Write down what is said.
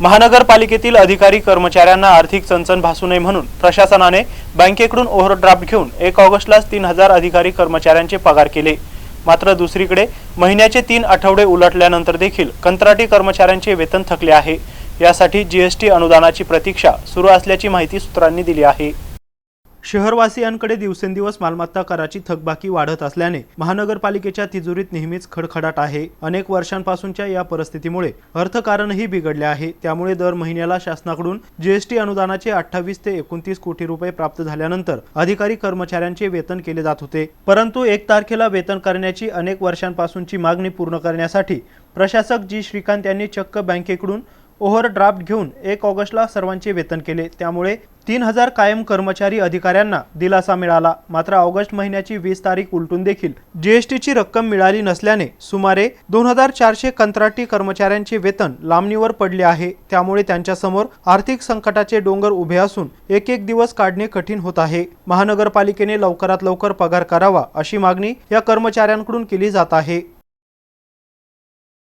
महानगरपालिकेतील अधिकारी कर्मचाऱ्यांना आर्थिक चणचण भासू नये म्हणून प्रशासनाने बँकेकडून ओव्हरड्राफ्ट घेऊन एक ऑगस्टलाच तीन हजार अधिकारी कर्मचाऱ्यांचे पगार केले. मात्र दुसरीकडे महिन्याचे तीन आठवडे उलटल्यानंतर देखील कंत्राटी कर्मचाऱ्यांचे वेतन थकले आहे. यासाठी जीएसटी अनुदानाची प्रतीक्षा सुरू असल्याची माहिती सूत्रांनी दिली आहे. शहरवासियांकडे दिवसेंदिवस मालमत्ता कराची थकबाकी वाढत असल्याने महानगरपालिकेच्या तिजोरीत नेहमीच खडखडाट आहे. अनेक वर्षांपासूनच्या या परिस्थितीमुळे अर्थकारणही बिघडले आहे. त्यामुळे दर महिन्याला शासनाकडून जीएसटी अनुदानाचे अठ्ठावीस ते एकोणतीस कोटी रुपये प्राप्त झाल्यानंतर अधिकारी कर्मचाऱ्यांचे वेतन केले जात होते. परंतु एक तारखेला वेतन करण्याची अनेक वर्षांपासूनची मागणी पूर्ण करण्यासाठी प्रशासक जी. श्रीकांत यांनी चक्क बँकेकडून ओव्हरड्राफ्ट घेऊन एक ऑगस्टला सर्वांचे वेतन केले. त्यामुळे तीन हजार कायम कर्मचारी अधिकाऱ्यांना दिलासा मिळाला. मात्र ऑगस्ट महिन्याची वीस तारीख उलटून देखील जीएसटीची रक्कम मिळाली नसल्याने सुमारे दोन हजार चारशे कंत्राटी कर्मचाऱ्यांचे वेतन लांबणीवर पडले आहे. त्यामुळे त्यांच्यासमोर आर्थिक संकटाचे डोंगर उभे असून एक एक दिवस काढणे कठीण होत आहे. महानगरपालिकेने लवकरात लवकर पगार करावा अशी मागणी या कर्मचाऱ्यांकडून केली जात आहे.